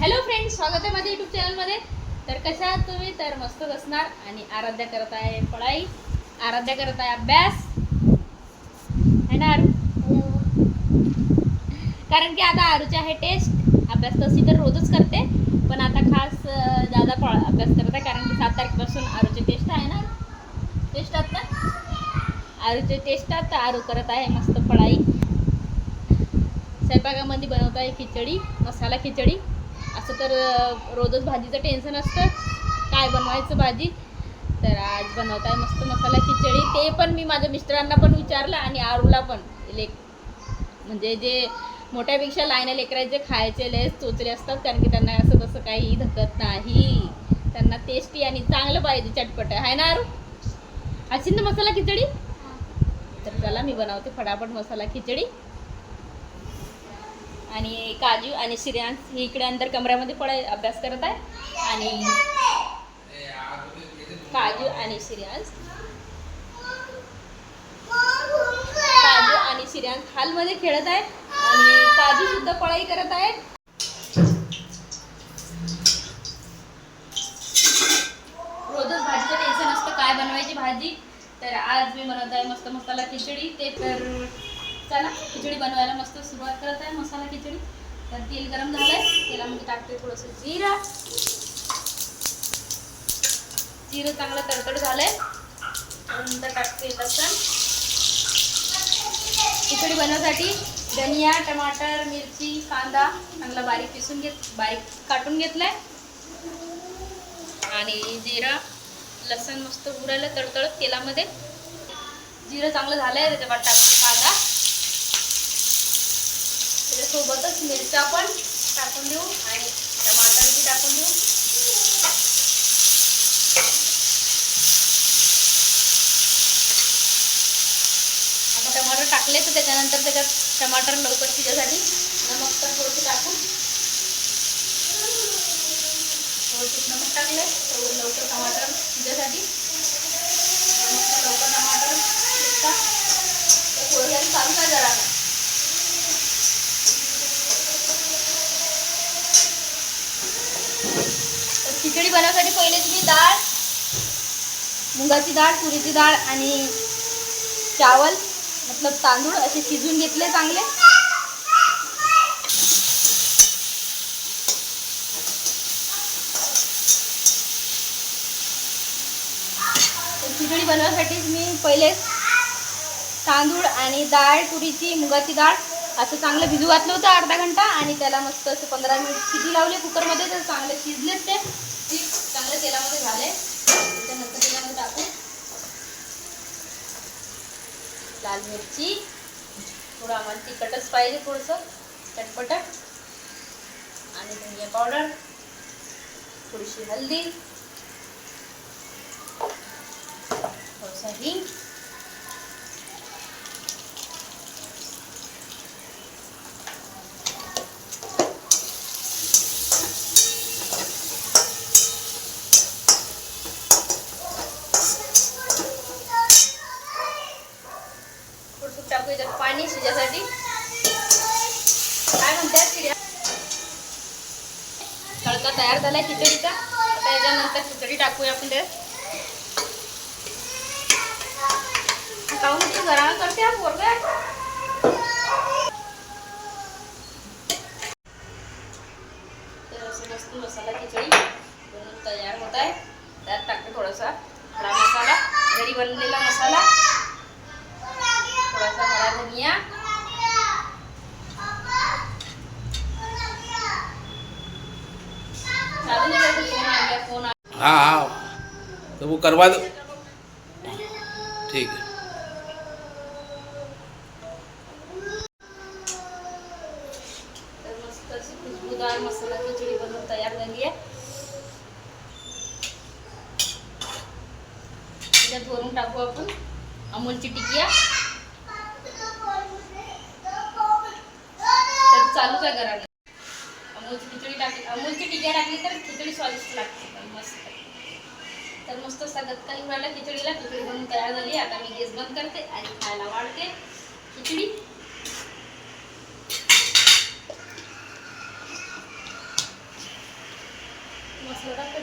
Hello friends स्वागत आहे माझ्या युट्यूब चॅनलमध्ये तर कशा आहात तुम्ही? तर मस्तच असणार आणि आराध्या करत आहे पढाई. आराध्या करत आहे अभ्यास. है ना आरू? कारण की आता आरूची आहे टेस्ट अभ्यास तशी तर रोजच करते पण आता खास दादा जादा अभ्यास करत आहे कारण की सात तारखेपासून आरूची टेस्ट आहे ना. टेस्ट ना? आरूचे टेस्ट आहेत आरू करत आहे मस्त पढाई. स्वयंपाकामध्ये बनवत आहे खिचडी मसाला खिचडी. असं तर रोजच भाजीचं टेन्शन असतं. काय बनवायचं भाजी? तर आज बनवत आहे मस्त मसाला खिचडी. ते पण मी माझ्या मिस्टरांना पण विचारलं आणि आरूला पण. लेक म्हणजे जे मोठ्यापेक्षा लहान लेकराचे खायचे लय चोचले असतात. कारण की त्यांना असं तसं काही धकत नाही. त्यांना टेस्टी आणि चांगलं पाहिजे चटपट. आहे ना आरू? अशी ना मसाला खिचडी? तर चला मी बनवते फटाफट मसाला खिचडी. आणि काजू आणि श्रेयांश ही इकडे अंदर कमऱ्यामध्ये पडाय अभ्यास करत आहे. आणि काजू आणि श्रेयांश काजू आणि श्रेयांश हालमध्ये खेळत आहे. आणि काजू सुद्धा पळाई करत आहेत रोजच भाजीचं टेन्शन असतं काय बनवायची भाजी? तर आज मी बनवत आहे मस्त मसाला खिचडी ते तर चला खिचडी बनवायला मस्त सुरुवात करत आहे. मसाला खिचडी. तर तेल गरम झालंय. तेलामध्ये टाकते थोडंसं जिरा. जिरं चांगलं तडतड झालंय. नंतर टाकते लसण. खिचडी बनवण्यासाठी धनिया टमाटर मिरची कांदा चांगला बारीक पिसून घेत बारीक काटून घेतलाय. आणि जिरा लसण मस्त उरायला तडतडत तेलामध्ये. जिरं चांगलं झालंय त्याच्यावर टाकते कांदा. त्याच्यासोबतच मिरच्या पण टाकून देऊ आणि टमाटर बी टाकून देऊ. आता टमाटर टाकले तर त्याच्यानंतर त्याच्यात टमाटर लवकर शिजासाठी नमक पण थोडंसं टाकून थोडंसं नमक टाकले तर लवकर टमाटर शिजासाठी मस्त लवकर टमाटर शिजतात तर थोडं जरी चालू काय जरा आता. तर खिचडी बनवण्यासाठी पहिले तुम्ही डाळ मुगाची डाळ तुरीची डाळ आणि चावल मतलब तांदूळ असे शिजून घेतले चांगले. खिचडी बनवण्यासाठी मी पहिले तांदूळ आणि डाळ तुरीची मुगाची डाळ असं चांगलं भिजू घातलं होतं अर्धा घंटा आणि त्याला मस्त असं पंधरा मिनिट शिटी लावले कुकरमध्ये तर चांगले शिजलेच ते. पीठ चांगलं तेलामध्ये झाले. त्याच्यानंतर त्याच्यामध्ये टाकू. लाल मिरची. थोडं आम्हाला तिखटच पाहिजे थोडंसं. चटपटट आणि धनिया पावडर. थोडीशी हल्दी. थोडंसं हिंग. टाकू याच्यात पाणी शिजायसाठी काय म्हणतात चिड्या तडका तयार झालाय खिचडीचा. आता याच्यानंतर खिचडी टाकूया आपण त्यात काहून तू घराला करते हा पोरगा. तर असं मस्त मसाला खिचडी बनवून तयार होत आहे. त्यात टाकते थोडासा खडा मसाला. घरी बनलेला मसाला थोडासा हरा धनिया चालू नाही करते फोन आ गया फोन आ हाँ हाँ. तो वो करवा दो. ठीक है तर मस्त अशी खुशबूदार मसाला खिचडी बनवून तयार झाली आहे. त्याच्यात वरून टाकू आपण अमूलची टिकिया तर चालूच आहे घराने अमूलची टिकिया टाकली तर खिचडी स्वादिष्ट लागते. पण मस्त. तर मस्त सगळ्यात काही येऊन खिचडीला. खिचडी बनवून तयार झाली. आता मी गॅस बंद करते आणि खायला वाढते. खिचडी. मसाला टाकते